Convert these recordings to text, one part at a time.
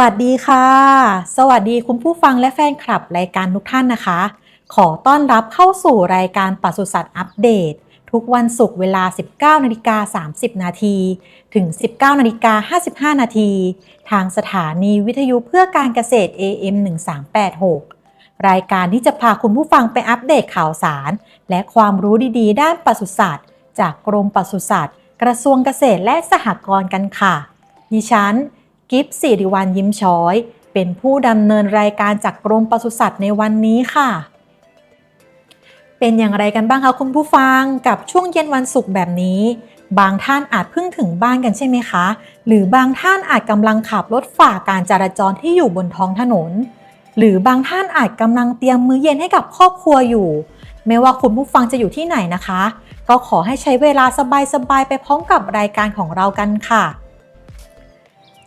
วัสดีค่ะ สวัสดีคุณผู้ฟังและแฟนคลับรายการทุกท่านนะคะ ขอต้อนรับเข้าสู่รายการปศุสัตว์อัปเดต ทุกวันศุกร์เวลา 19นาฬิกา30 นาทีถึง 19นาฬิกา55 นาที ทางสถานีวิทยุเพื่อการเกษตร AM 1386 รายการที่จะพาคุณผู้ฟังไปอัปเดตข่าวสาร และความรู้ดีๆ ด้านปศุสัตว์ จากกรมปศุสัตว์ กระทรวงเกษตรและสหกรณ์กันค่ะ ดิฉัน กิฟสิริวัลยิ้มช้อย เป็นผู้ดำเนินรายการจากกรมปศุสัตว์ในวันนี้ค่ะ เป็นอย่างไรกันบ้างคะคุณผู้ฟังกับช่วงเย็นวันศุกร์แบบนี้ บางท่านอาจเพิ่งถึงบ้านกันใช่ไหมคะ หรือบางท่านอาจกำลังขับรถฝ่าการจราจรที่อยู่บนท้องถนน หรือบางท่านอาจกำลังเตรียมมื้อเย็นให้กับครอบครัวอยู่ ไม่ว่าคุณผู้ฟังจะอยู่ที่ไหนนะคะ ก็ขอให้ใช้เวลาสบายๆไปพร้อมกับรายการของเรากันค่ะ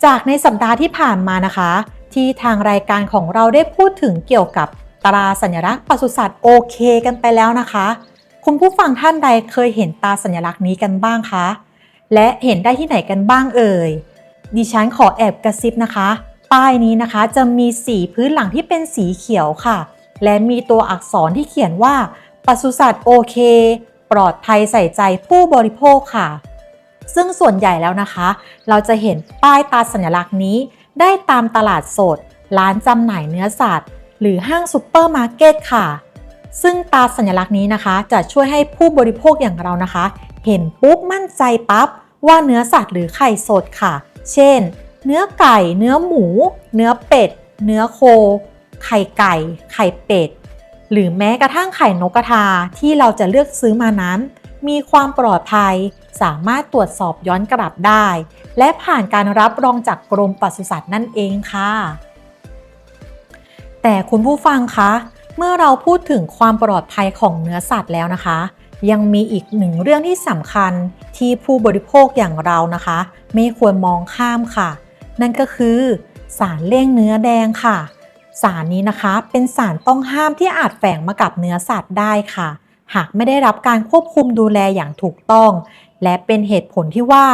จากในสัปดาห์ที่ผ่านมานะคะ ที่ทางรายการของเราได้พูดถึงเกี่ยวกับตราสัญลักษณ์ปศุสัตว์โอเคกันไปแล้วนะคะ คุณผู้ฟังท่านใดเคยเห็นตราสัญลักษณ์นี้กันบ้างคะ และเห็นได้ที่ไหนกันบ้างเอ่ย ดิฉันขอแอบกระซิบนะคะ ป้ายนี้นะคะจะมีสีพื้นหลังที่เป็นสีเขียวค่ะ และมีตัวอักษรที่เขียนว่าปศุสัตว์โอเค ปลอดภัยใส่ใจผู้บริโภคค่ะ ซึ่งส่วนใหญ่แล้วนะคะ เราจะเห็นป้ายตราสัญลักษณ์นี้ ได้ตามตลาดสด ร้านจำหน่ายเนื้อสัตว์ หรือห้างซูเปอร์มาร์เก็ตค่ะ ซึ่งตราสัญลักษณ์นี้นะคะ จะช่วยให้ผู้บริโภคอย่างเรานะคะ เห็นปุ๊บมั่นใจปั๊บว่าเนื้อสัตว์หรือไข่สดค่ะ เช่น เนื้อไก่ เนื้อหมู เนื้อเป็ด เนื้อโค ไข่ไก่ ไข่เป็ด หรือแม้กระทั่งไข่นกกระทาที่เราจะเลือกซื้อมานั้น มีความปลอดภัย สามารถตรวจสอบย้อนกลับได้ และผ่านการรับรองจากกรมปศุสัตว์นั่นเองค่ะ แต่คุณผู้ฟังคะ เมื่อเราพูดถึงความปลอดภัยของเนื้อสัตว์แล้วนะคะ ยังมีอีกหนึ่งเรื่องที่สำคัญที่ผู้บริโภคอย่างเรานะคะ ไม่ควรมองข้ามค่ะ นั่นก็คือสารเลี่ยงเนื้อแดงค่ะ สารนี้นะคะเป็นสารต้องห้ามที่อาจแฝงมากับเนื้อสัตว์ได้ค่ะ หากไม่ได้รับการควบคุมดูแลอย่างถูกต้อง และเป็นเหตุผลที่ว่า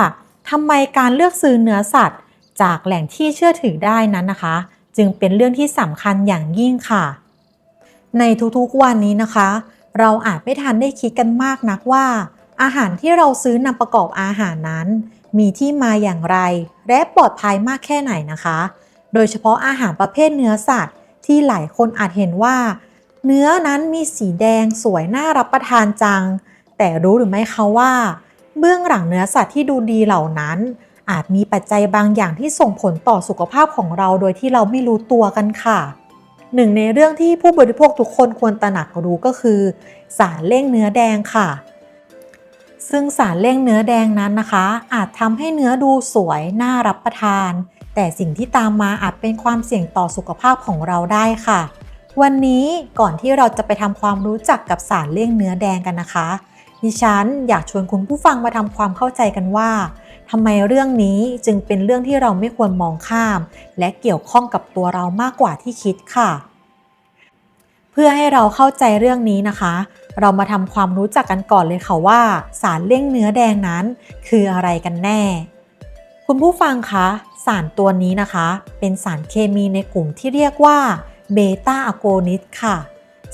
ทำไมการเลือกซื้อเนื้อสัตว์ จากแหล่งที่เชื่อถือได้นั้นนะคะ จึงเป็นเรื่องที่สำคัญอย่างยิ่งค่ะ ในทุกๆวันนี้นะคะ เราอาจไม่ทันได้คิดกันมากนักว่า อาหารที่เราซื้อนำประกอบอาหารนั้น มีที่มาอย่างไร และปลอดภัยมากแค่ไหนนะคะ โดยเฉพาะอาหารประเภทเนื้อสัตว์ ที่หลายคนอาจเห็นว่า เนื้อนั้นมีสีแดงสวยน่ารับประทานจัง แต่รู้หรือไม่คะว่า เบื้องหลังเนื้อสัตว์ที่ดูดีเหล่านั้น อาจมีปัจจัยบางอย่างที่ส่งผลต่อสุขภาพของเราโดยที่เราไม่รู้ตัวกันค่ะหนึ่งในเรื่องที่ผู้บริโภคทุกคนควรตระหนักรู้ก็คือ สารเร่งเนื้อแดงค่ะ ซึ่งสารเร่งเนื้อแดงนั้นนะคะ อาจทำให้เนื้อดูสวยน่ารับประทาน แต่สิ่งที่ตามมาอาจเป็นความเสี่ยงต่อสุขภาพของเราได้ค่ะ วันนี้ก่อนที่เราจะไปทำความรู้จักกับสารเลี่ยงเนื้อแดงกันนะคะ ดิฉันอยากชวนคุณผู้ฟังมาทำความเข้าใจกันว่าทำไมเรื่องนี้จึงเป็นเรื่องที่เราไม่ควรมองข้าม และเกี่ยวข้องกับตัวเรามากกว่าที่คิดค่ะ เพื่อให้เราเข้าใจเรื่องนี้นะคะ เรามาทำความรู้จักกันก่อนเลยค่ะว่า สารเลี่ยงเนื้อแดงนั้น คืออะไรกันแน่ คุณผู้ฟังคะสารตัวนี้นะคะ เป็นสารเคมีในกลุ่มที่เรียกว่าเบต้าอะโกนิสค่ะ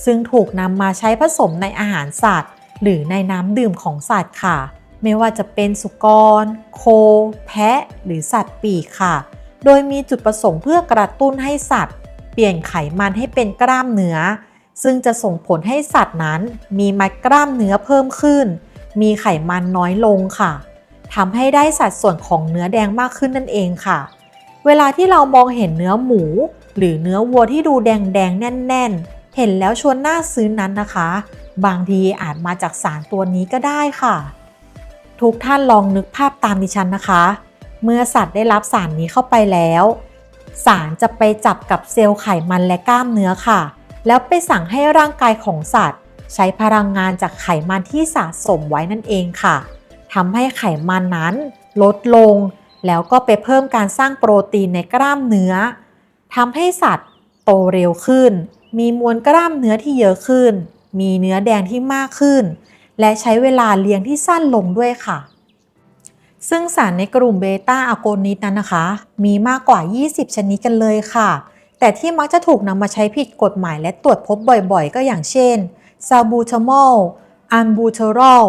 ซึ่งถูกนำมาใช้ผสมในอาหารสัตว์ หรือในน้ำดื่มของสัตว์ค่ะ ไม่ว่าจะเป็นสุกร โค แพะ หรือสัตว์ปีกค่ะ โดยมีจุดประสงค์เพื่อกระตุ้นให้สัตว์ เปลี่ยนไขมันให้เป็นกล้ามเนื้อ ซึ่งจะส่งผลให้สัตว์นั้น มีมัดกล้ามเนื้อเพิ่มขึ้น มีไขมันน้อยลงค่ะทำให้ได้สัดส่วนของเนื้อแดงมากขึ้นนั่นเองค่ะ เวลาที่เรามองเห็นเนื้อหมู หรือเนื้อวัวที่ดูแดงๆแน่น ๆ เห็นแล้วชวนน่าซื้อนั้นนะคะ บางทีอาจมาจากสารตัวนี้ก็ได้ค่ะ ทุกท่านลองนึกภาพตามดิฉันนะคะ เมื่อสัตว์ได้รับสารนี้เข้าไปแล้ว สารจะไปจับกับเซลล์ไขมันและกล้ามเนื้อค่ะ แล้วไปสั่งให้ร่างกายของสัตว์ ใช้พลังงานจากไขมันที่สะสมไว้นั่นเองค่ะทำให้ไขมันนั้นลดลง แล้วก็ไปเพิ่มการสร้างโปรตีนในกล้ามเนื้อทำให้สัตว์โตเร็วขึ้น มีมวลกล้ามเนื้อที่เยอะขึ้น มีเนื้อแดงที่มากขึ้น และใช้เวลาเลี้ยงที่สั้นลงด้วยค่ะ ซึ่งสารในกลุ่มเบต้าอะโกนิสนั้นนะคะ มีมากกว่า 20 ชนิดกันเลยค่ะ แต่ที่มักจะถูกนำมาใช้ผิดกฎหมายและตรวจพบบ่อยๆ ก็อย่างเช่นซาบูทามอลอันบูเทอรอล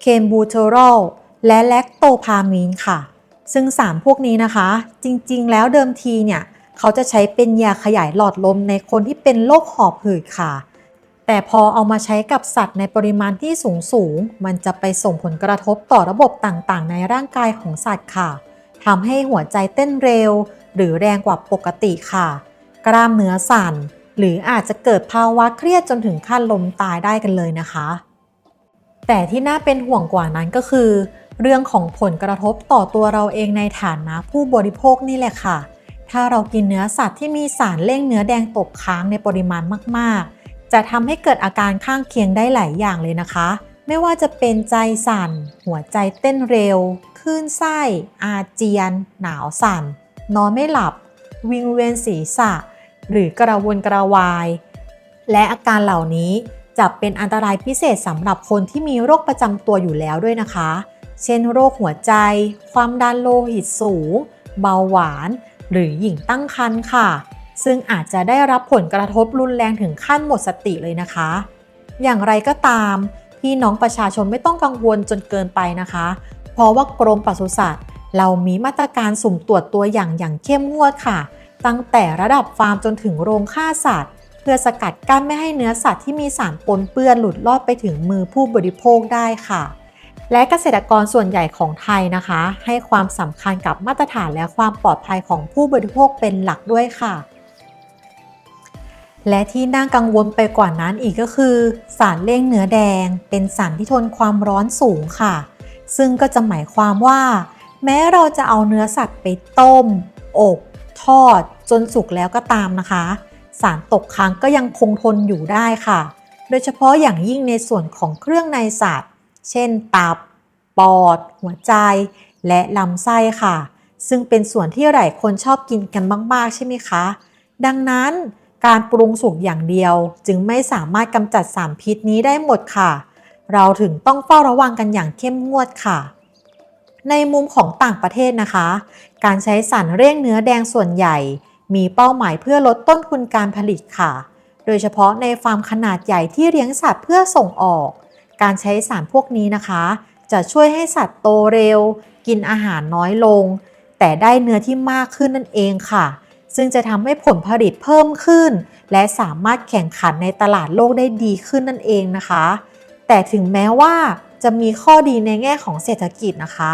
เคมบูเทอรอลและแลคโตพามีนค่ะ ซึ่งสารพวกนี้นะคะ จริงๆ แล้วเดิมทีเนี่ย เขาจะใช้เป็นยาขยายหลอดลมในคนที่เป็นโรคหอบหืดค่ะ แต่พอเอามาใช้กับสัตว์ในปริมาณที่สูงสูง มันจะไปส่งผลกระทบต่อระบบต่างๆ ในร่างกายของสัตว์ค่ะทำให้หัวใจเต้นเร็ว หรือแรงกว่าปกติค่ะ กล้ามเนื้อสั่น หรืออาจจะเกิดภาวะเครียดจนถึงขั้นลมตายได้กันเลยนะคะ แต่ที่น่าเป็นห่วงกว่านั้นก็คือ เรื่องของผลกระทบต่อตัวเราเองในฐานะผู้บริโภคนี่แหละค่ะ ถ้าเรากินเนื้อสัตว์ที่มีสารเร่งเนื้อแดงตกค้างในปริมาณมากๆ จะทำให้เกิดอาการข้างเคียงได้หลายอย่างเลยนะคะ ไม่ว่าจะเป็นใจสั่น หัวใจเต้นเร็วคลื่นไส้ อาเจียน หนาวสั่น นอนไม่หลับ วิงเวียนศีรษะ หรือกระวนกระวาย และอาการเหล่านี้จะเป็นอันตรายพิเศษสำหรับคนที่มีโรคประจำตัวอยู่แล้วด้วยนะคะ เช่นโรคหัวใจ ความดันโลหิตสูง เบาหวาน หรือหญิงตั้งครรภ์ค่ะ ซึ่งอาจจะได้รับผลกระทบรุนแรงถึงขั้นหมดสติเลยนะคะ อย่างไรก็ตามพี่น้องประชาชนไม่ต้องกังวลจนเกินไปนะคะ เพราะว่ากรมปศุสัตว์ เรามีมาตรการสุ่มตรวจตัวอย่างอย่างเข้มงวดค่ะ ตั้งแต่ระดับฟาร์มจนถึงโรงฆ่าสัตว์ เพื่อสกัดกั้นไม่ให้เนื้อสัตว์ที่มีสารปนเปื้อนหลุดลอดไปถึงมือผู้บริโภคได้ค่ะและเกษตรกรส่วนใหญ่ของไทยนะคะ ให้ความสำคัญกับมาตรฐานและความปลอดภัยของผู้บริโภคเป็นหลักด้วยค่ะ และที่น่ากังวลไปกว่านั้นอีกก็คือ สารเร่งเนื้อแดง เป็นสารที่ทนความร้อนสูงค่ะ ซึ่งก็จะหมายความว่า แม้เราจะเอาเนื้อสัตว์ไปต้ม อบ ทอด จนสุกแล้วก็ตามนะคะ สารตกค้างก็ยังคงทนอยู่ได้ค่ะ โดยเฉพาะอย่างยิ่งในส่วนของเครื่องในสัตว์ เช่น ตับ ปอด หัวใจ และลำไส้ค่ะ ซึ่งเป็นส่วนที่หลายคนชอบกินกันมากๆใช่ไหมคะ ดังนั้น การปรุงสุกอย่างเดียวจึงไม่สามารถกำจัดสารพิษนี้ได้หมดค่ะ เราถึงต้องเฝ้าระวังกันอย่างเข้มงวดค่ะ ในมุมของต่างประเทศนะคะ การใช้สารเร่งเนื้อแดงส่วนใหญ่ มีเป้าหมายเพื่อลดต้นทุนการผลิตค่ะ โดยเฉพาะในฟาร์มขนาดใหญ่ที่เลี้ยงสัตว์เพื่อส่งออก การใช้สารพวกนี้นะคะ จะช่วยให้สัตว์โตเร็ว กินอาหารน้อยลง แต่ได้เนื้อที่มากขึ้นนั่นเองค่ะ ซึ่งจะทำให้ผลผลิตเพิ่มขึ้น และสามารถแข่งขันในตลาดโลกได้ดีขึ้นนั่นเองนะคะ แต่ถึงแม้ว่าจะมีข้อดีในแง่ของเศรษฐกิจนะคะ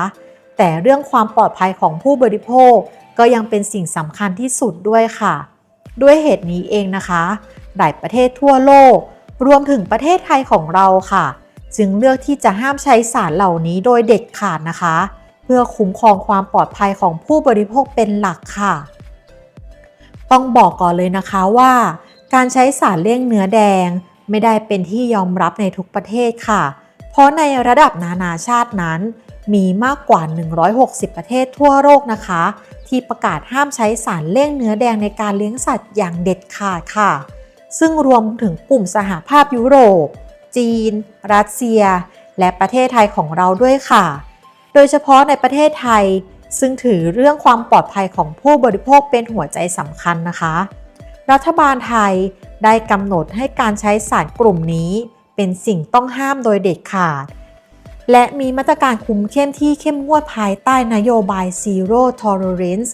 แต่เรื่องความปลอดภัยของผู้บริโภคก็ยังเป็นสิ่งสำคัญที่สุดด้วยค่ะ ด้วยเหตุนี้เองนะคะหลายประเทศทั่วโลก รวมถึงประเทศไทยของเราค่ะ จึงเลือกที่จะห้ามใช้สารเหล่านี้โดยเด็ดขาดนะคะ เพื่อคุ้มครองความปลอดภัยของผู้บริโภคเป็นหลักค่ะ ต้องบอกก่อนเลยนะคะว่า การใช้สารเลี่ยงเนื้อแดงไม่ได้เป็นที่ยอมรับในทุกประเทศค่ะ เพราะในระดับนานาชาตินั้น มีมากกว่า 160 ประเทศทั่วโลกนะคะ ที่ประกาศห้ามใช้สารเลี่ยงเนื้อแดงในการเลี้ยงสัตว์อย่างเด็ดขาดค่ะ ซึ่งรวมถึงกลุ่มสหภาพยุโรป จีน รัสเซีย และประเทศไทยของเราด้วยค่ะ โดยเฉพาะในประเทศไทย ซึ่งถือเรื่องความปลอดภัยของผู้บริโภคเป็นหัวใจสำคัญนะคะ รัฐบาลไทยได้กำหนดให้การใช้สารกลุ่มนี้ เป็นสิ่งต้องห้ามโดยเด็ดขาด และมีมาตรการคุมเข้มที่เข้มงวดภายใต้นโยบาย Zero Tolerance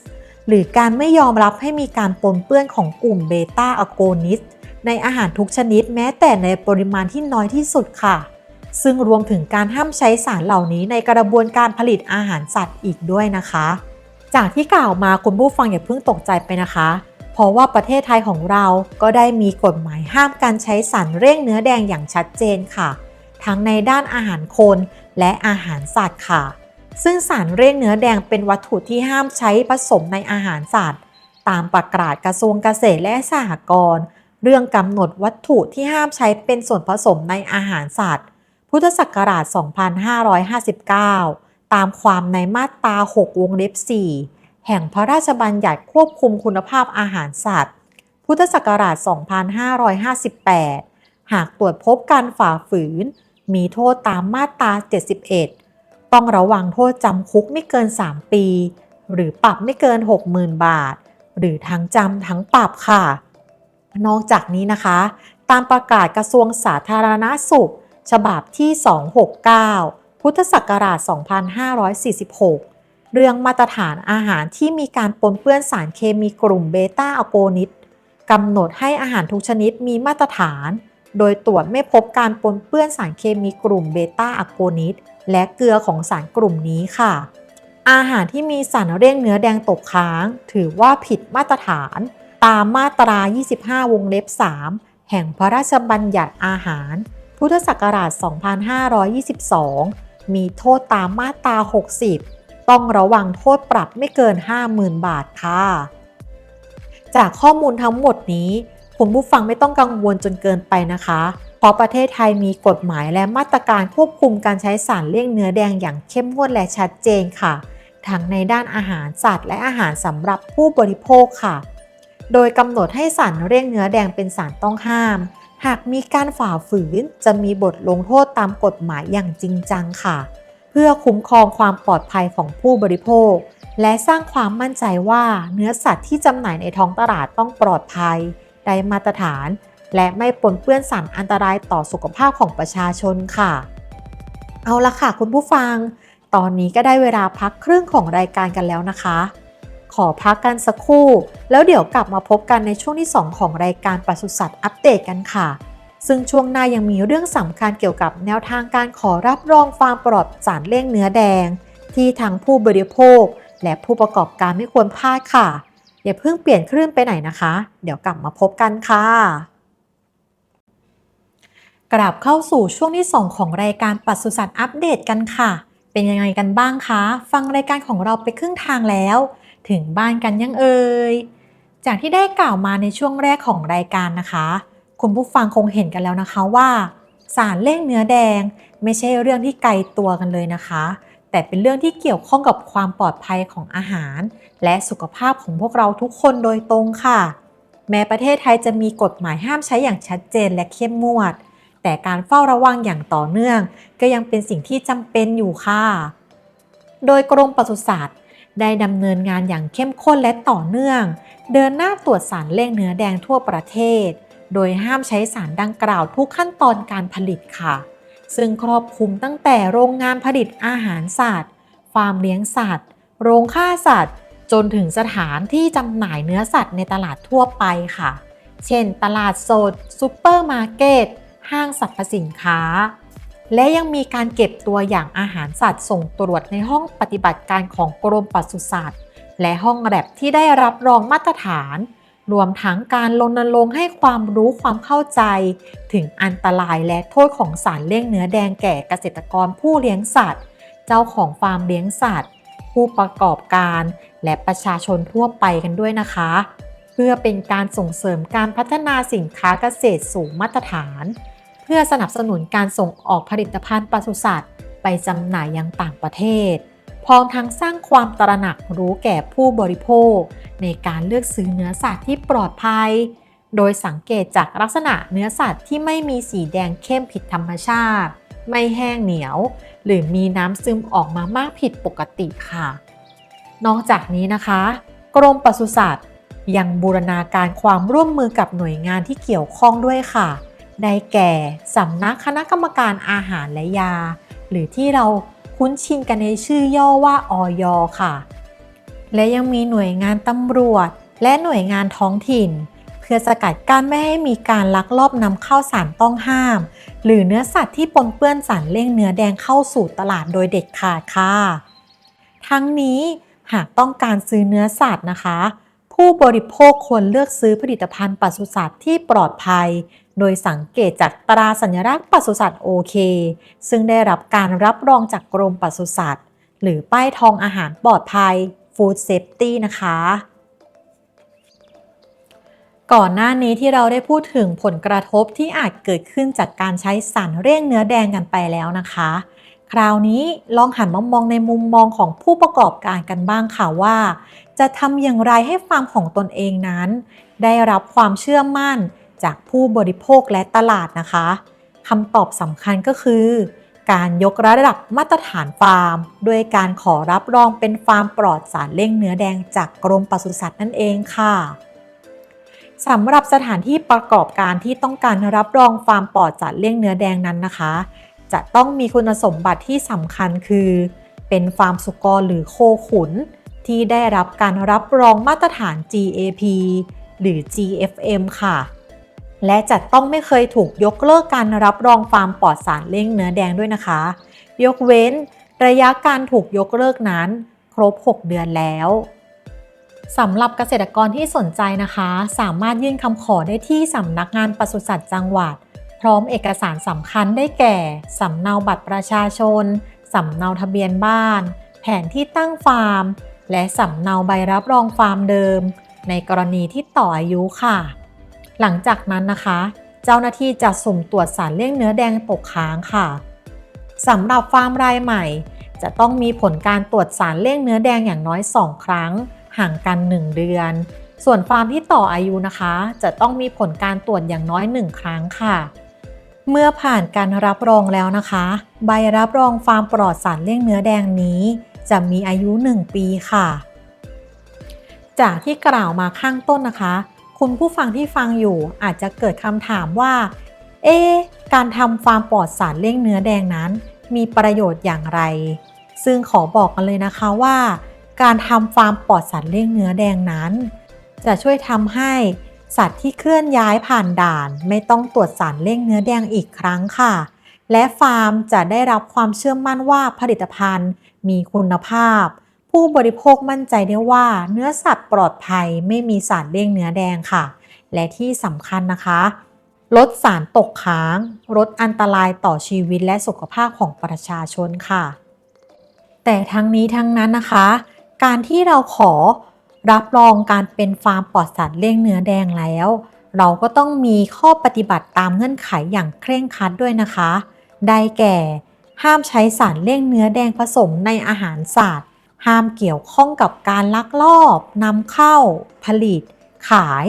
หรือการไม่ยอมรับให้มีการปนเปื้อนของกลุ่มเบต้าอะโกนิสในอาหารทุกชนิดแม้แต่ในปริมาณที่น้อยที่สุดค่ะ ซึ่งรวมถึงการห้ามใช้สารเหล่านี้ในกระบวนการผลิตอาหารสัตว์อีกด้วยนะคะ จากที่กล่าวมาคุณผู้ฟังอย่าเพิ่งตกใจไปนะคะ เพราะว่าประเทศไทยของเราก็ได้มีกฎหมายห้ามการใช้สารเร่งเนื้อแดงอย่างชัดเจนค่ะ ทั้งในด้านอาหารคนและอาหารสัตว์ค่ะ ซึ่งสารเร่งเนื้อแดงเป็นวัตถุที่ห้ามใช้ผสมในอาหารสัตว์ ตามประกาศกระทรวงเกษตรและสหกรณ์เรื่องกำหนดวัตถุที่ห้ามใช้เป็นส่วนผสมในอาหารสัตว์ พุทธศักราช 2559 ตามความในมาตรา 6 วงเล็บ 4 แห่งพระราชบัญญัติควบคุมคุณภาพอาหารสัตว์ พุทธศักราช 2558 หากตรวจพบการฝ่าฝืน มีโทษตามมาตรา 71 ต้องระวังโทษจำคุกไม่เกิน 3 ปี หรือปรับไม่เกิน 60,000 บาท หรือทั้งจำทั้งปรับค่ะ นอกจากนี้นะคะ ตามประกาศกระทรวงสาธารณาสุข ฉบับที่ 269 พุทธศักราช 2546 เรื่องมาตรฐานอาหารที่มีการปนเปื้อนสารเคมีกลุ่มเบต้าอะโกนิตกำหนดให้อาหารทุกชนิดมีมาตรฐาน โดยตรวจไม่พบการปนเปื้อนสารเคมีกลุ่มเบต้าอะโกนิตและเกลือของสารกลุ่มนี้ค่ะ อาหารที่มีสารเร่งเนื้อแดงตกค้าง ถือว่าผิดมาตรฐาน ตามมาตรา 25 วงเล็บ 3 แห่งพระราชบัญญัติอาหาร พุทธศักราช 2522 มีโทษตามมาตรา 60 ต้องระวังโทษปรับไม่เกิน 50,000 บาทค่ะ จากข้อมูลทั้งหมดนี้คุณผู้ฟังไม่ต้องกังวลจนเกินไปนะคะ เพราะประเทศไทยมีกฎหมายและมาตรการควบคุมการใช้สารเลี่ยงเนื้อแดงอย่างเข้มงวดและชัดเจนค่ะ ทั้งในด้านอาหารสัตว์และอาหารสำหรับผู้บริโภคค่ะ โดยกำหนดให้สารเลี่ยงเนื้อแดงเป็นสารต้องห้าม หากมีการฝ่าฝืนจะมีบทลงโทษตามกฎหมายอย่างจริงจังค่ะ เพื่อคุ้มครองความปลอดภัยของผู้บริโภค และสร้างความมั่นใจว่าเนื้อสัตว์ที่จำหน่ายในท้องตลาดต้องปลอดภัย ได้มาตรฐาน และไม่ปนเปื้อนสารอันตรายต่อสุขภาพของประชาชนค่ะ เอาละค่ะคุณผู้ฟัง ตอนนี้ก็ได้เวลาพักครึ่งของรายการกันแล้วนะคะ ขอพักกันสักครู่ แล้วเดี๋ยวกลับมาพบกันในช่วงที่ 2 ของรายการปศุสัตว์อัปเดตกันค่ะ ซึ่งช่วงหน้ายังมีเรื่องสำคัญเกี่ยวกับแนวทางการขอรับรองฟาร์มปลอดสารเลี่ยงเนื้อแดง ที่ทางผู้บริโภค และผู้ประกอบการไม่ควรพลาดค่ะ อย่าเพิ่งเปลี่ยนคลื่นไปไหนนะคะ เดี๋ยวกลับมาพบกันค่ะกลับเข้าสู่ช่วงที่ 2 ของรายการปศุสัตว์อัปเดตกันค่ะ เป็นยังไงกันบ้างคะ ฟังรายการของเราไปครึ่งทางแล้ว ถึงบ้านกันยังเอ่ย จากที่ได้กล่าวมาในช่วงแรกของรายการนะคะ คุณผู้ฟังคงเห็นกันแล้วนะคะว่า สารเล่งเนื้อแดง ไม่ใช่เรื่องที่ไกลตัวกันเลยนะคะ แต่เป็นเรื่องที่เกี่ยวข้องกับความปลอดภัยของอาหาร และสุขภาพของพวกเราทุกคนโดยตรงค่ะ แม้ประเทศไทยจะมีกฎหมายห้ามใช้อย่างชัดเจนและเข้มงวด แต่การเฝ้าระวังอย่างต่อเนื่อง ก็ยังเป็นสิ่งที่จำเป็นอยู่ค่ะ โดยกรมปศุสัตว์ได้ดำเนินงานอย่างเข้มข้นและต่อเนื่อง เดินหน้าตรวจสารเล่งเนื้อแดงทั่วประเทศ โดยห้ามใช้สารดังกล่าวทุกขั้นตอนการผลิตค่ะ ซึ่งครอบคลุมตั้งแต่โรงงานผลิตอาหารสัตว์ ฟาร์มเลี้ยงสัตว์ โรงฆ่าสัตว์ จนถึงสถานที่จำหน่ายเนื้อสัตว์ในตลาดทั่วไปค่ะ เช่น ตลาดสดซูเปอร์มาร์เก็ต ห้างสรรพสินค้า และยังมีการเก็บตัวอย่างอาหารสัตว์ส่งตรวจในห้องปฏิบัติการของกรมปศุสัตว์ และห้องแลบที่ได้รับรองมาตรฐาน รวมทั้งการรณรงค์ให้ความรู้ความเข้าใจ ถึงอันตรายและโทษของสารเลี่ยงเนื้อแดงแก่เกษตรกรผู้เลี้ยงสัตว์ เจ้าของฟาร์มเลี้ยงสัตว์ ผู้ประกอบการและประชาชนทั่วไปกันด้วยนะคะ เพื่อเป็นการส่งเสริมการพัฒนาสินค้าเกษตรสูงมาตรฐาน เพื่อสนับสนุนการส่งออกผลิตภัณฑ์ปศุสัตว์ ไปจำหน่ายยังต่างประเทศ พร้อมทั้งสร้างความตระหนักรู้แก่ผู้บริโภค ในการเลือกซื้อเนื้อสัตว์ที่ปลอดภัย โดยสังเกตจากลักษณะเนื้อสัตว์ที่ไม่มีสีแดงเข้มผิดธรรมชาติ ไม่แห้งเหนียว หรือมีน้ำซึมออกมามากผิดปกติค่ะ นอกจากนี้นะคะ กรมปศุสัตว์ยังบูรณาการความร่วมมือกับหน่วยงานที่เกี่ยวข้องด้วยค่ะ ได้แก่สำนักคณะกรรมการอาหารและยา หรือที่เราคุ้นชินกันในชื่อย่อว่าออยค่ะ และยังมีหน่วยงานตำรวจ และหน่วยงานท้องถิ่น เพื่อสกัดกั้นไม่ให้มีการลักลอบนำเข้าสารต้องห้าม หรือเนื้อสัตว์ที่ปนเปื้อนสารเลี่ยงเนื้อแดงเข้าสู่ตลาดโดยเด็ดขาดค่ะ ทั้งนี้หากต้องการซื้อเนื้อสัตว์นะคะ ผู้บริโภคควรเลือกซื้อผลิตภัณฑ์ปศุสัตว์ที่ปลอดภัย โดยสังเกตจากตราสัญลักษณ์ปศุสัตว์โอเค ซึ่งได้รับการรับรองจากกรมปศุสัตว์หรือป้ายทองอาหารปลอดภัย Food Safety นะคะ ก่อนหน้านี้ที่เราได้พูดถึงผลกระทบที่อาจเกิดขึ้นจากการใช้สารเร่งเนื้อแดงกันไปแล้วนะคะ คราวนี้ลองหันมามองในมุมมองของผู้ประกอบการกันบ้างค่ะว่า จะทำอย่างไรให้ฟาร์มของตนเองนั้น ได้รับความเชื่อมั่น จากผู้บริโภคและตลาดนะคะคำตอบสำคัญก็คือ การยกระดับมาตรฐานฟาร์ม ด้วยการขอรับรองเป็นฟาร์มปลอดสารเร่งเนื้อแดงจากกรมปศุสัตว์นั่นเองค่ะสำหรับสถานที่ประกอบการที่ต้องการรับรองฟาร์มปลอดสารเร่งเนื้อแดงนั้นนะคะ จะต้องมีคุณสมบัติที่สำคัญคือ เป็นฟาร์มสุกรหรือโคขุน ที่ได้รับการรับรองมาตรฐาน GAP หรือ GFM ค่ะ และจะต้องไม่เคยถูกยกเลิกการรับรองฟาร์มปลอดสารเร่งเนื้อแดงด้วยนะคะ ยกเว้น ระยะการถูกยกเลิกนั้น ครบ 6 เดือนแล้วสำหรับเกษตรกรที่สนใจนะคะ สามารถยื่นคำขอได้ที่สำนักงานปศุสัตว์จังหวัด พร้อมเอกสารสำคัญได้แก่สำเนาบัตรประชาชนสำเนาทะเบียนบ้าน แผนที่ตั้งฟาร์ม และสำเนาใบรับรองฟาร์มเดิม ในกรณีที่ต่ออายุค่ะ หลังจากนั้นนะคะ เจ้าหน้าที่จะสุ่มตรวจสารเลี่ยงเนื้อแดงตกค้างค่ะสำหรับฟาร์มรายใหม่ จะต้องมีผลการตรวจสารเลี่ยงเนื้อแดงอย่างน้อย 2 ครั้ง ห่างกัน 1 เดือน ส่วนฟาร์มที่ต่ออายุนะคะ จะต้องมีผลการตรวจอย่างน้อย 1 ครั้งค่ะ เมื่อผ่านการรับรองแล้วนะคะ ใบรับรองฟาร์มปลอดสารเลี่ยงเนื้อแดงนี้ จะมีอายุ 1 ปีค่ะ จากที่กล่าวมาข้างต้นนะคะ คุณผู้ฟังที่ฟังอยู่อาจจะเกิดคำถามว่า เอ๊การทำฟาร์มปลอดสารเลี่ยงเนื้อแดงนั้น มีประโยชน์อย่างไร ซึ่งขอบอกกันเลยนะคะว่า การทำฟาร์มปลอดสารเลี่ยงเนื้อแดงนั้น จะช่วยทำให้สัตว์ที่เคลื่อนย้ายผ่านด่าน ไม่ต้องตรวจสารเลี่ยงเนื้อแดงอีกครั้งค่ะ และฟาร์มจะได้รับความเชื่อมั่นว่าผลิตภัณฑ์ มีคุณภาพ ผู้บริโภคมั่นใจได้ว่า เนื้อสัตว์ปลอดภัยไม่มีสารเลี่ยงเนื้อแดงค่ะ และที่สำคัญนะคะ ลดสารตกค้าง ลดอันตรายต่อชีวิตและสุขภาพของประชาชนค่ะ แต่ทั้งนี้ทั้งนั้นนะคะ การที่เราขอรับรองการเป็นฟาร์มปลอดสารเลี่ยงเนื้อแดงแล้ว เราก็ต้องมีข้อปฏิบัติตามเงื่อนไขอย่างเคร่งครัดด้วยนะคะ ได้แก่ ห้ามใช้สารเลี่ยงเนื้อแดงผสมในอาหารสัตว์ ห้ามเกี่ยวข้องกับการลักลอบนำเข้า ผลิต ขาย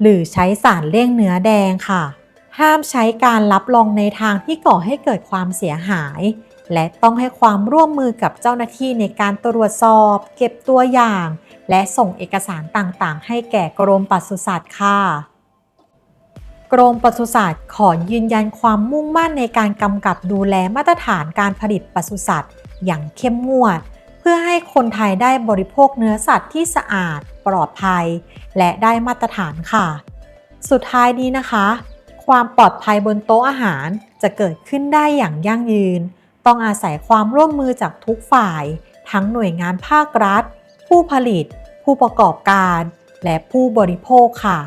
หรือใช้สารเลี่ยงเนื้อแดงค่ะ ห้ามใช้การรับรองในทางที่ก่อให้เกิดความเสียหาย และต้องให้ความร่วมมือกับเจ้าหน้าที่ในการตรวจสอบ เก็บตัวอย่าง และส่งเอกสารต่างๆ ให้แก่กรมปศุสัตว์ค่ะกรมปศุสัตว์ขอยืนยันความมุ่งมั่นในการกำกับดูแลมาตรฐานการผลิตปศุสัตว์ อย่างเข้มงวด เพื่อให้คนไทยได้บริโภคเนื้อสัตว์ที่สะอาด ปลอดภัย และได้มาตรฐานค่ะ สุดท้ายนี้นะคะ ความปลอดภัยบนโต๊ะอาหารจะเกิดขึ้นได้อย่างยั่งยืน ต้องอาศัยความร่วมมือจากทุกฝ่าย ทั้งหน่วยงานภาครัฐ ผู้ผลิต ผู้ประกอบการ และผู้บริโภคค่ะ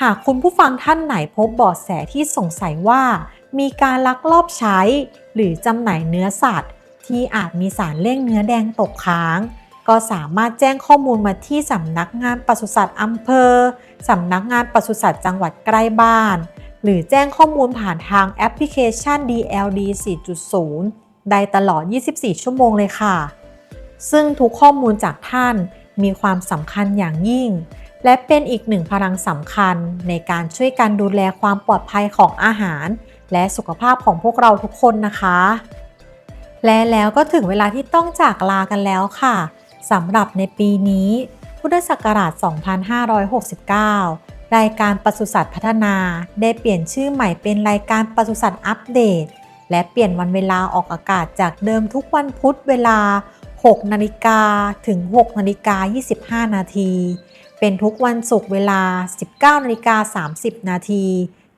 หากคุณผู้ฟังท่านไหนพบเบาะแสที่สงสัยว่า มีการลักลอบใช้ หรือจำหน่ายเนื้อสัตว์ ที่อาจมีสารเล่งเนื้อแดงตกค้าง ก็สามารถแจ้งข้อมูลมาที่สำนักงานปศุสัตว์อำเภอสำนักงานปศุสัตว์จังหวัดใกล้บ้าน หรือแจ้งข้อมูลผ่านทางแอปพลิเคชัน DLD 4.0 ได้ตลอด 24 ชั่วโมงเลยค่ะ ซึ่งทุกข้อมูลจากท่านมีความสำคัญอย่างยิ่ง และเป็นอีกหนึ่งพลังสำคัญในการช่วยกันดูแลความปลอดภัยของอาหาร และสุขภาพของพวกเราทุกคนนะคะ และแล้วก็ถึงเวลาที่ต้องจากลากันแล้วค่ะสำหรับในปีนี้ พุทธศักราช 2569 รายการปศุสัตว์พัฒนา ได้เปลี่ยนชื่อใหม่เป็นรายการปศุสัตว์อัปเดต และเปลี่ยนวันเวลาออกอากาศจากเดิมทุกวันพุธเวลา 6 นาฬิกาถึง 6 นาฬิกา 25 นาที เป็นทุกวันศุกร์เวลา 19 นาฬิกา 30 นาที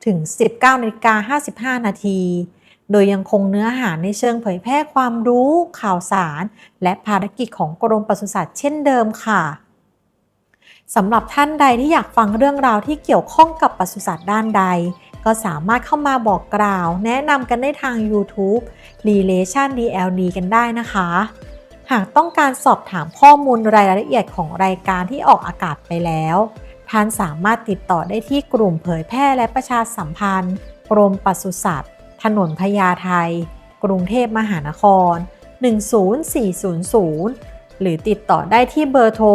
ถึง 19 นาฬิกา 55 นาที โดยยังคงเนื้อหาในเชิงเผยแพร่ความรู้ข่าวสาร และภารกิจของกรมปศุสัตว์เช่นเดิมค่ะสำหรับท่านใดที่อยากฟังเรื่องราวที่เกี่ยวข้องกับปศุสัตว์ด้านใด ก็สามารถเข้ามาบอกกล่าว แนะนำกันได้ทาง YouTube Relation DLD กันได้นะคะ หากต้องการสอบถามข้อมูลรายละเอียดของรายการที่ออกอากาศไปแล้ว ท่านสามารถติดต่อได้ที่กลุ่มเผยแพร่และประชาสัมพันธ์ กรมปศุสัตว์ ถนนพญาไทกรุงเทพมหานคร 10400 หรือติดต่อได้ที่เบอร์โทร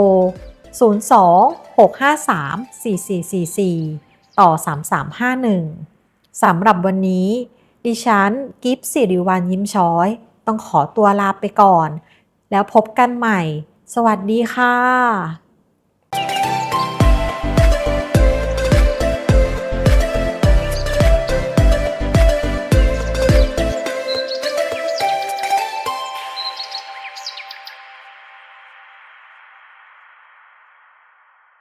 02 653 4444 ต่อ 3351 สำหรับวันนี้ ดิฉัน กิฟสิริวัลยิ้มช้อย ต้องขอตัวลาไปก่อน แล้วพบกันใหม่ สวัสดีค่ะ